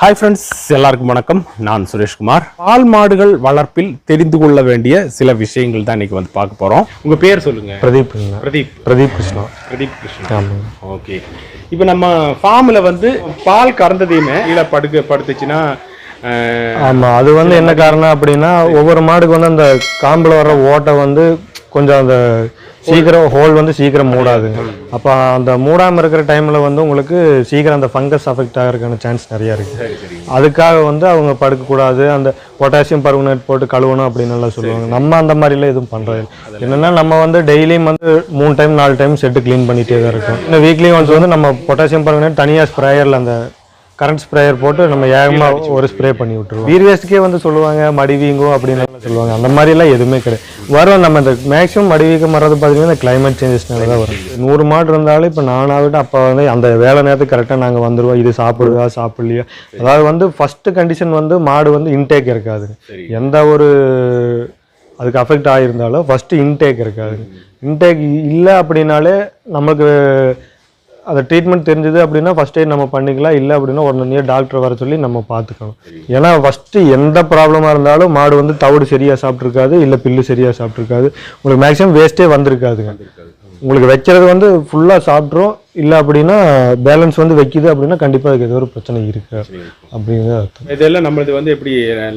Hi friends எல்லாருக்கும் வணக்கம். நான் சுரேஷ்குமார். பால் மாடுகள் வளர்ப்பில் தெரிந்து கொள்ள வேண்டிய சில விஷயங்கள் தான் இன்னைக்கு வந்து பார்க்க போறோம். உங்க பேர் சொல்லுங்க. பிரதீப்ங்க பிரதீப். பிரதீப் கிருஷ்ணா. பிரதீப் ஆமாங்க ஓகே இப்போ நம்ம ஃபார்ம்ல வந்து பால் கறந்ததையுமே கீழே படுக்க படுத்துச்சுன்னா ஆமா அது வந்து என்ன காரணம் அப்படின்னா ஒவ்வொரு மாடுக்கு வந்து அந்த காம்புல வர்ற ஓட்டை வந்து கொஞ்சம் அந்த சீக்கிரம் ஹோல் வந்து சீக்கிரம் மூடாதுங்க அப்போ அந்த மூடாம இருக்கிற டைம்ல வந்து உங்களுக்கு சீக்கிரம் அந்த ஃபங்கஸ் அஃபெக்ட் ஆகிறதுக்கான சான்ஸ் நிறைய இருக்கு. அதுக்காக வந்து அவங்க படுக்கக்கூடாது. அந்த பொட்டாசியம் பர்மனேட் போட்டு கழுவணும் அப்படின்னு எல்லாம் சொல்லுவாங்க. நம்ம அந்த மாதிரிலாம் எதுவும் பண்றது. என்னன்னா நம்ம வந்து டெய்லியும் வந்து மூணு டைம் நாலு டைம் செட்டு க்ளீன் பண்ணிட்டே தான் இருக்கும். இன்னும் வீக்லி ஒன்ஸ் வந்து நம்ம பொட்டாசியம் பர்மனேட் தனியாக ஸ்ப்ரேயரில் அந்த கரண்ட் ஸ்ப்ரேயர் போட்டு நம்ம ஏகமா ஒரு ஸ்ப்ரே பண்ணி விட்டுருவோம். வீர்வேஸ்ட்கே வந்து சொல்லுவாங்க மடிவீங்கும் அப்படின்னு சொல்லுவாங்க. அந்த மாதிரிலாம் எதுவுமே கிடையாது. வரும் நம்ம இந்த மேக்ஸிமம் மடிவீக்கம் வர்றது பார்த்தீங்கன்னா இந்த கிளைமேட் சேஞ்சஸ்னால தான் வரும். நூறு மாடு இருந்தாலும் இப்போ நானாகட்டும் அப்போ வந்து அந்த வேலை நேரத்துக்கு கரெக்டாக நாங்கள் வந்துருவோம். இது சாப்பிடுதா சாப்பிடலையா? அதாவது வந்து ஃபர்ஸ்ட் கண்டிஷன் வந்து மாடு வந்து இன்டேக் இருக்காது. எந்த ஒரு அதுக்கு அஃபெக்ட் ஆகியிருந்தாலும் ஃபஸ்ட்டு இன்டேக் இருக்காது. இன்டேக் இல்லை அப்படின்னாலே நமக்கு அந்த ட்ரீட்மெண்ட் தெரிஞ்சது அப்படின்னா ஃபஸ்ட் எய்ட் நம்ம பண்ணிக்கலாம். இல்லை அப்படின்னா உடனே டாக்டர் வர சொல்லி நம்ம பார்த்துக்கணும் ஏன்னா ஃபஸ்ட்டு எந்த ப்ராப்ளமாக இருந்தாலும் மாடு வந்து தவிடு சரியாக சாப்பிட்ருக்காது இல்லை பில்லு சரியாக சாப்பிட்ருக்காது உங்களுக்கு மேக்ஸிமம் வேஸ்ட்டே வந்திருக்காதுங்க. உங்களுக்கு வைக்கிறது வந்து ஃபுல்லாக சாப்பிட்ரும் இல்லை அப்படின்னா பேலன்ஸ் வந்து வைக்குது அப்படின்னா கண்டிப்பாக அதுக்கு ஏதோ ஒரு பிரச்சனை இருக்கு. அப்படிங்கிறது அர்த்தம். இதெல்லாம் நம்மளது வந்து எப்படி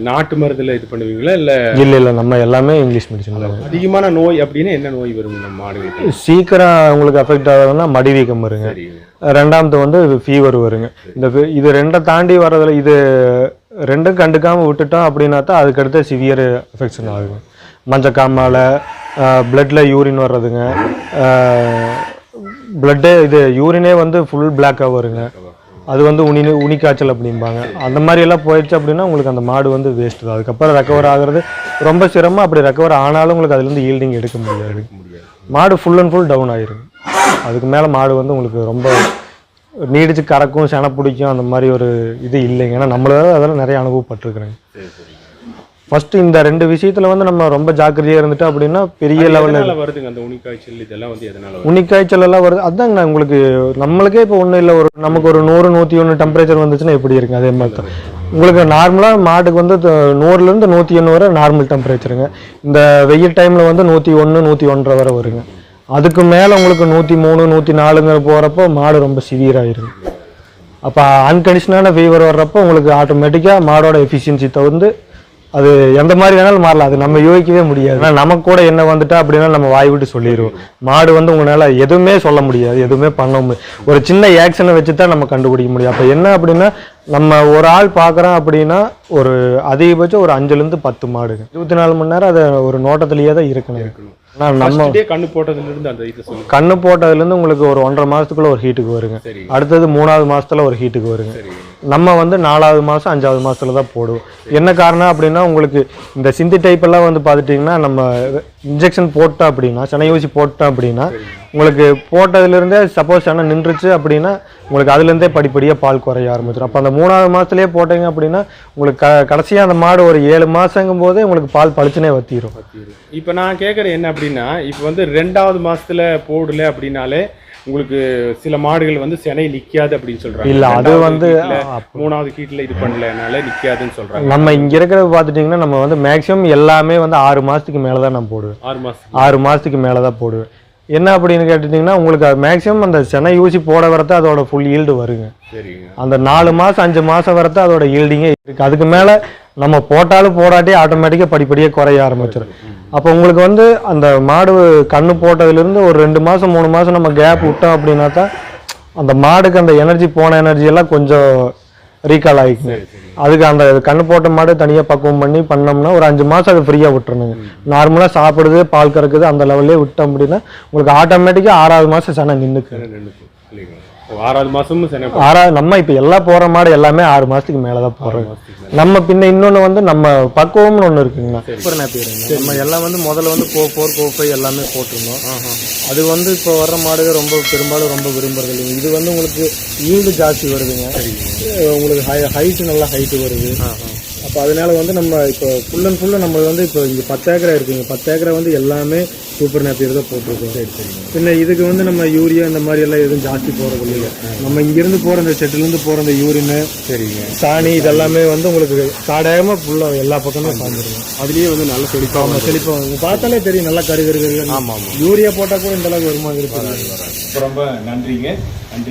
நாட்டு மருந்துல இது பண்ணுவீங்களா? இல்ல இல்லை இல்லை நம்ம எல்லாமே இங்கிலீஷ் மெடிசன் தான். அதிகமான நோய் அப்படின்னு என்ன நோய் வரும் நம்ம மாடுகளுக்கு சீக்கிரம் உங்களுக்கு அஃபெக்ட் ஆகுதுன்னா மடிவீக்கம் வருங்க. ரெண்டாமது வந்து ஃபீவர் வருங்க. இந்த இது ரெண்டை தாண்டி வர்றதுல இது ரெண்டும் கண்டுக்காம விட்டுட்டோம் அப்படின்னா தான் அதுக்கடுத்து சிவியர் அஃபெக்ஷன் ஆகுங்க மஞ்சக்காமால ப்ளட்டில் யூரின் வர்றதுங்க. பிளட்டே இது யூரினே வந்து ஃபுல் பிளாக்காக வருங்க. அது வந்து உனி உனிக்காய்ச்சல் அப்படிம்பாங்க. அந்த மாதிரி எல்லாம் போயிடுச்சு அப்படின்னா உங்களுக்கு அந்த மாடு வந்து வேஸ்ட் தான். அதுக்கப்புறம் ரெக்கவர் ஆகிறது ரொம்ப சிரமம். அப்படி ரெக்கவர் ஆனாலும் உங்களுக்கு அதுலேருந்து ஈல்டிங் எடுக்க முடியாது. மாடு ஃபுல் அண்ட் ஃபுல் டவுன் ஆயிரும். அதுக்கு மேலே மாடு வந்து உங்களுக்கு ரொம்ப நீடிச்சு கறக்கும் செனை பிடிக்கும் அந்த மாதிரி ஒரு இது இல்லைங்க. ஏன்னா நம்மளால அதெல்லாம் நிறைய அனுபவப்பட்டிருக்கிறேங்க. ஃபர்ஸ்ட் இந்த ரெண்டு விஷயத்துல வந்து நம்ம ரொம்ப ஜாக்கிரதையாக இருந்துட்டோம் அப்படின்னா பெரிய லெவலில் வருதுங்க அந்த உனிக்காய்ச்சல்? இதெல்லாம் வந்து எதனால வருது? உனிக்காய்ச்சல் எல்லாம் வருது. அதாங்க உங்களுக்கு நம்மளுக்கே இப்போ ஒன்றும் இல்லை. ஒரு நமக்கு ஒரு நூறு நூற்றி ஒன்று டெம்பரேச்சர் வந்துச்சுன்னா எப்படி இருக்கு? அதே மாதிரி தான் உங்களுக்கு நார்மலாக மாட்டுக்கு வந்து நூறுலேருந்து நூற்றி ஒன்று வரை நார்மல் டெம்பரேச்சருங்க இந்த வெயில் டைமில் வந்து நூற்றி ஒன்று நூற்றி ஒன்றரை வரை வருங்க. அதுக்கு மேலே உங்களுக்கு நூற்றி மூணு நூற்றி நாலுங்கிற போகிறப்போ மாடு ரொம்ப சிவியர் ஆயிருங்க அப்போ அன்கண்டிஷனான ஃபீவர் வர்றப்போ உங்களுக்கு ஆட்டோமேட்டிக்காக மாடோட எஃபிஷியன்சி தகுந்து அது எந்த மாதிரி வேணாலும் மாறலாம். அது நம்ம யோகிக்கவே முடியாது. ஏன்னா நமக்கு கூட என்ன வந்துட்டா அப்படின்னா நம்ம வாய் விட்டு சொல்லிடுவோம் மாடு வந்து உங்களால் எதுவுமே சொல்ல முடியாது. எதுவுமே பண்ண முடியாது ஒரு சின்ன ஆக்ஷனை வச்சு தான் நம்ம கண்டுபிடிக்க முடியும். அப்போ என்ன அப்படின்னா நம்ம ஒரு ஆள் பார்க்குறோம் அப்படின்னா ஒரு அதிகபட்சம் ஒரு அஞ்சுலேருந்து பத்து மாடுங்க. இருபத்தி நாலு மணி நேரம் அதை ஒரு நோட்டத்திலேயே தான் இருக்கணும். ஆனால் நம்ம கண்ணு போட்டதுல இருந்து அந்த சொல்லுங்க. கண்ணு போட்டதுலேருந்து உங்களுக்கு ஒரு ஒன்றரை மாதத்துக்குள்ள ஒரு ஹீட்டுக்கு வருங்க. அடுத்தது மூணாவது மாசத்துல ஒரு ஹீட்டுக்கு வருங்க. நம்ம வந்து நாலாவது மாதம் அஞ்சாவது மாசத்துல தான் போடுவோம். என்ன காரணம் அப்படின்னா உங்களுக்கு இந்த சிந்தி டைப் எல்லாம் வந்து பார்த்துட்டிங்கன்னா நம்ம இன்ஜெக்ஷன் போட்டோம் அப்படின்னா சென்னை ஊசி போட்டோம் அப்படின்னா உங்களுக்கு போட்டதுலேருந்தே சப்போஸ் சென்னை நின்றுச்சு அப்படின்னா உங்களுக்கு அதுலேருந்தே படிப்படியாக பால் குறைய ஆரம்பிச்சிடும் அப்போ அந்த மூணாவது மாதத்துலேயே போட்டீங்க அப்படின்னா உங்களுக்கு க கடைசியாக அந்த மாடு ஒரு ஏழு மாதங்கும் போதே உங்களுக்கு பால் பளிச்சுனே வத்திரும். இப்போ நான் கேட்குறது என்ன அப்படின்னா இப்போ வந்து ரெண்டாவது மாசத்துல போடல அப்படின்னாலே உங்களுக்கு சில மாடுகள் வந்து சினை நிக்காது அப்படின்னு சொல்றாங்க. இல்ல, அது வந்து, மூணாவது கீட்டுல இது பண்ணலனால நிக்காதுன்னு சொல்றாங்க. நம்ம இங்கே இருக்கிறது பார்த்துட்டிங்கன்னா நம்ம வந்து மேக்ஸிமம் எல்லாமே வந்து ஆறு மாதத்துக்கு மேலே தான் நான் போடுவேன். ஆறு மாசம் ஆறு மாதத்துக்கு மேலே தான் போடுவேன். என்ன அப்படின்னு கேட்டுட்டிங்கன்னா உங்களுக்கு மேக்ஸிமம் அந்த சென்னை ஊசி போட வரத அதோட ஃபுல் ஈல்டு வருங்க. சரிங்க. அந்த நாலு மாதம் அஞ்சு மாதம் வரத அதோட ஈல்டிங்கே இருக்குது அதுக்கு மேலே நம்ம போட்டாலும் போடாட்டி ஆட்டோமேட்டிக்காக படிப்படியாக குறைய ஆரம்பிச்சிடும் அப்போ உங்களுக்கு வந்து அந்த மாடு கண்ணு போட்டதுலேருந்து ஒரு ரெண்டு மாதம் மூணு மாதம் நம்ம கேப் விட்டோம் அப்படின்னா தான் அந்த மாடுக்கு அந்த எனர்ஜி போன எனர்ஜி எல்லாம் கொஞ்சம் ரீகால் ஆகிக்குங்க அதுக்கு அந்த கண்ணு போட்ட மாடு தனியாக பக்குவம் பண்ணி பண்ணோம்னா ஒரு அஞ்சு மாதம் அது ஃப்ரீயாக விட்டுறணுங்க நார்மலாக சாப்பிடுது பால் கறக்குது அந்த லெவல்லே விட்டோம் அப்படின்னா உங்களுக்கு ஆட்டோமேட்டிக்காக ஆறாவது மாதம் செனை நின்றுக்கு ஆறாவது மாசமும் ஆறாவது நம்ம இப்போ எல்லாம் போகிற மாடு எல்லாமே ஆறு மாதத்துக்கு மேலே தான் போடுறோம் நம்ம பின்ன இன்னொன்று வந்து நம்ம பக்குவம்னு ஒன்று இருக்குங்கண்ணா. சூப்பர் நாப்பிடுங்க நம்ம எல்லாம் வந்து முதல்ல வந்து கோ ஃபோர் கோ ஃபைவ் எல்லாமே போட்டிருந்தோம். அது வந்து இப்போ வர்ற மாடுகள் ரொம்ப பெரும்பாலும் ரொம்ப விரும்புறது இல்லைங்க. இது வந்து உங்களுக்கு ஈல்டு ஜாஸ்தி வருதுங்க. உங்களுக்கு ஹை ஹைட்டு நல்லா ஹைட்டு வருது. அப்போ அதனால வந்து நம்ம இப்போ ஃபுல் அண்ட் ஃபுல்லாக நம்ம வந்து இப்போ இங்கே பத்து ஏக்கரா இருக்குங்க. பத்து ஏக்கரா வந்து எல்லாமே சூப்பர் நேப்பியர் தான் போட்டிருக்கோம். சரி சரிங்க பின்ன இதுக்கு வந்து நம்ம யூரியா இந்த மாதிரி எல்லாம் எதுவும் ஜாஸ்தி போகிறது இல்லை நம்ம இங்கேருந்து போகிற இந்த செட்டிலேருந்து போகிற இந்த யூரின் சரிங்க. சாணி இதெல்லாமே வந்து உங்களுக்கு காடாயமாக ஃபுல்லாக எல்லா பக்கமும் சார்ந்துருங்க அதுலயே வந்து நல்ல செழிப்பா ஆமாம் செழிப்பாக பார்த்தாலே தெரியும் நல்லா கரு கரு கரு ஆமா ஆமா. யூரியா போட்டால் கூட இந்த அளவுக்கு வருமா இருக்கு ரொம்ப நன்றிங்க. நன்றி.